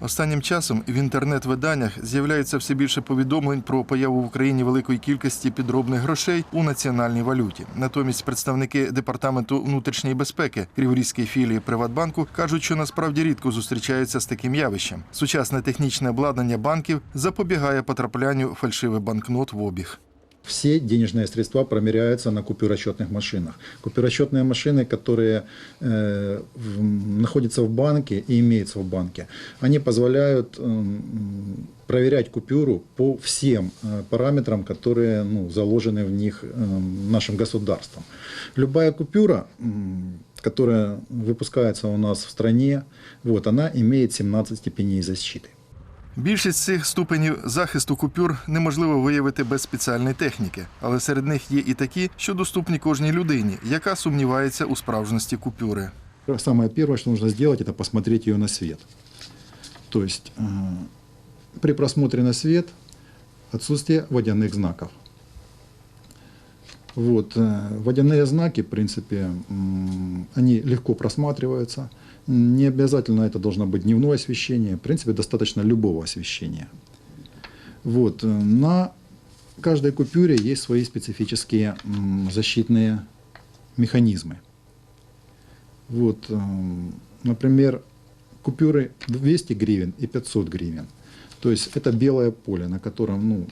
Останнім часом в інтернет-виданнях з'являється все більше повідомлень про появу в Україні великої кількості підробних грошей у національній валюті. Натомість представники департаменту внутрішньої безпеки Криворізької філії Приватбанку кажуть, що насправді рідко зустрічаються з таким явищем. Сучасне технічне обладнання банків запобігає потраплянню фальшивих банкнот в обіг. Все денежные средства промеряются на купюросчетных машинах. Купюросчетные машины, которые э, в- находятся в банке и имеются в банке, они позволяют м, проверять купюру по всем э, параметрам, которые ну, заложены в них э, нашим государством. Любая купюра, м, которая выпускается у нас в стране, вот, она имеет 17 степеней защиты. Більшість цих ступенів захисту купюр неможливо виявити без спеціальної техніки, але серед них є і такі, що доступні кожній людині, яка сумнівається у справжності купюри. Самое первое, что нужно сделать, это посмотреть ее на свет. То есть э, при просмотре на свет отсутствие водяных знаков. Вот, э, водяные знаки, в принципе, м, они легко просматриваются. Не обязательно это должно быть дневное освещение. В принципе, достаточно любого освещения. Вот, э, на каждой купюре есть свои специфические защитные механизмы. Вот, эм, например, купюры 200 гривен и 500 гривен. То есть это белое поле, на котором ну,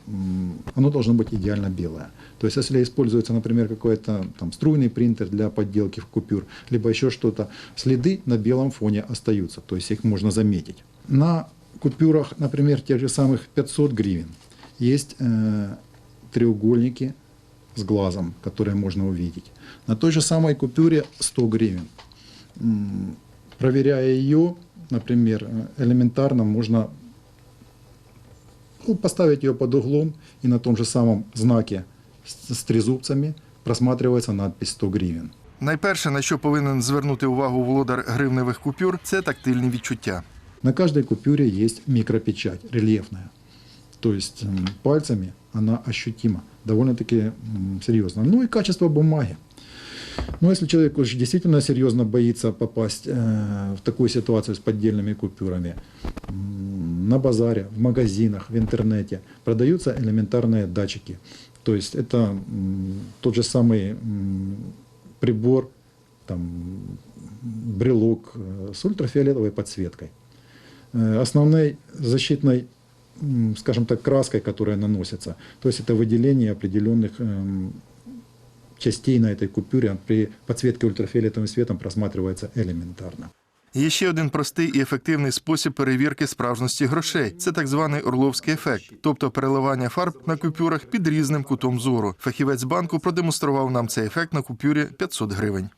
оно должно быть идеально белое. То есть если используется, например, какой-то там струйный принтер для подделки купюр, либо еще что-то, следы на белом фоне остаются, то есть их можно заметить. На купюрах, например, тех же самых 500 гривен есть э, треугольники с глазом, которые можно увидеть. На той же самой купюре 100 гривен. Проверяя ее, например, э, элементарно можно ну, поставить ее под углом и на том же самом знаке с, трезубцами просматривается надпись 100 гривен. Найперше, на що повинен звернути увагу володар гривневих купюр, це тактильні відчуття. На каждой купюре есть микропечать, рельефная. То есть м, пальцами она ощутима, довольно-таки м, серьезно. Ну и качество бумаги. Но если человек уж действительно серьезно боится попасть э, в такую ситуацию с поддельными купюрами, на базаре, в магазинах, в интернете продаются элементарные датчики. То есть это тот же самый прибор, там, брелок э, с ультрафиолетовой подсветкой. Э, Основной защитной, скажем так, краской, которая наносится, то есть это выделение определенных эм, частей на этой купюре при подсветке ультрафиолетовым светом просматривается элементарно. Є ще один простий і ефективний спосіб перевірки справжності грошей. Це так званий орловський ефект, тобто переливання фарб на купюрах під різним кутом зору. Фахівець банку продемонстрував нам цей ефект на купюрі 500 гривень.